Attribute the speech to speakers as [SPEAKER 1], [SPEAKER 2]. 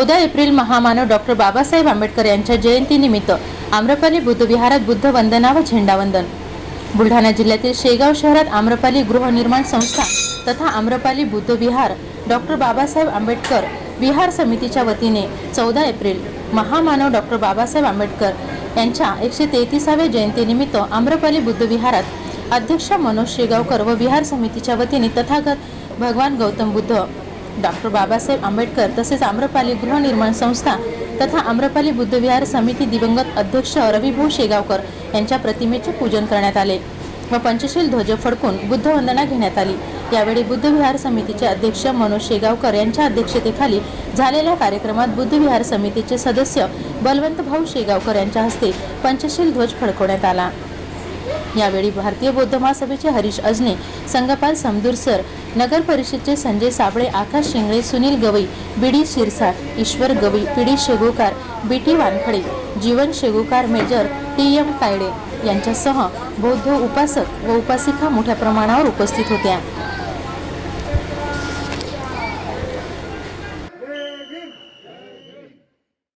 [SPEAKER 1] चौदा एप्रिल महामानव डॉक्टर बाबासाहेब आंबेडकर यांच्या जयंतीनिमित्त आम्रपाली बुद्धविहारात बुद्ध वंदना व झेंडावंदन बुलढाणा जिल्ह्यातील शेगाव शहरात आम्रपाली गृहनिर्माण संस्था तथा आम्रपाली बुद्ध विहार डॉक्टर बाबासाहेब आंबेडकर विहार समितीच्या वतीने चौदा एप्रिल महामानव डॉक्टर बाबासाहेब आंबेडकर यांच्या एकशे तेहतीसाव्या जयंतीनिमित्त आम्रपाली बुद्धविहारात अध्यक्ष मनोज शेगावकर व विहार समितीच्या वतीने तथागत भगवान गौतम बुद्ध डॉक्टर बाबासाहेब आंबेडकर तसेच आम्रपाली गृहनिर्माण संस्था तथा आम्रपाली बुद्धविहार समिती दिवंगत अध्यक्ष रविभाऊ शेगावकर यांच्या प्रतिमेचे पूजन करण्यात आले व पंचशील ध्वज फडकून बुद्धवंदना घेण्यात आली. यावेळी बुद्धविहार समितीचे अध्यक्ष मनोज शेगावकर यांच्या अध्यक्षतेखाली झालेल्या कार्यक्रमात बुद्धविहार समितीचे सदस्य बलवंतभाऊ शेगावकर यांच्या हस्ते पंचशील ध्वज फडकवण्यात आला. यावेळी भारतीय बौद्ध महासभेचे हरीश अजने संगपाल समदूर सर नगर परिषदचे Sanjay Sable Akash Shingale Sunil Gawai BD Shirsat Ishwar Gawai PD Shegokar BT Wankhade Jeevan Shegokar major T M Tayde यांच्यासह बौद्ध उपासक व उपासिका मोठ्या प्रमाणावर उपस्थित होत्या.